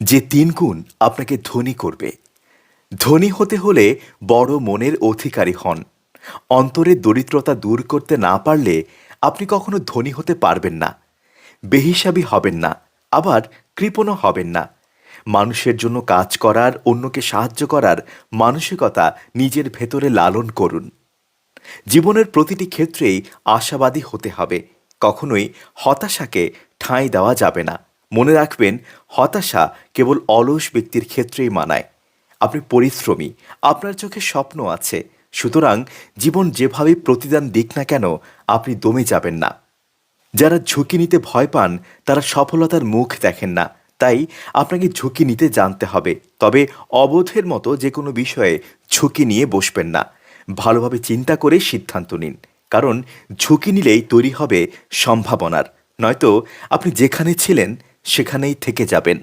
যে তিন গুণ আপনাকে ধনী করবে। ধনী হতে হলে বড় মনের অধিকারী হন। অন্তরের দরিদ্রতা দূর করতে না পারলে আপনি কখনো ধনী হতে পারবেন না। বেহিসাবি হবেন না, আবার কৃপণও হবেন না। মানুষের জন্য কাজ করার, অন্যকে সাহায্য করার মানসিকতা নিজের ভেতরে লালন করুন। জীবনের প্রতিটি ক্ষেত্রেই আশাবাদী হতে হবে, কখনোই হতাশাকে ঠাঁই দেওয়া যাবে না। মনে রাখবেন, হতাশা কেবল অলস ব্যক্তির ক্ষেত্রেই মানায়। আপনি পরিশ্রমী, আপনার চোখে স্বপ্ন আছে, সুতরাং জীবন যেভাবেই প্রতিদান দিক না কেন, আপনি দমে যাবেন না। যারা ঝুঁকি নিতে ভয় পান, তারা সফলতার মুখ দেখেন না। তাই আপনাকে ঝুঁকি নিতে জানতে হবে। তবে অবোধের মতো যে কোনো বিষয়ে ঝুঁকি নিয়ে বসবেন না। ভালোভাবে চিন্তা করে সিদ্ধান্ত নিন। কারণ ঝুঁকি নিলেই তৈরি হবে সম্ভাবনার। নয়তো আপনি যেখানে ছিলেন সেখানেই থেকে যাবেন।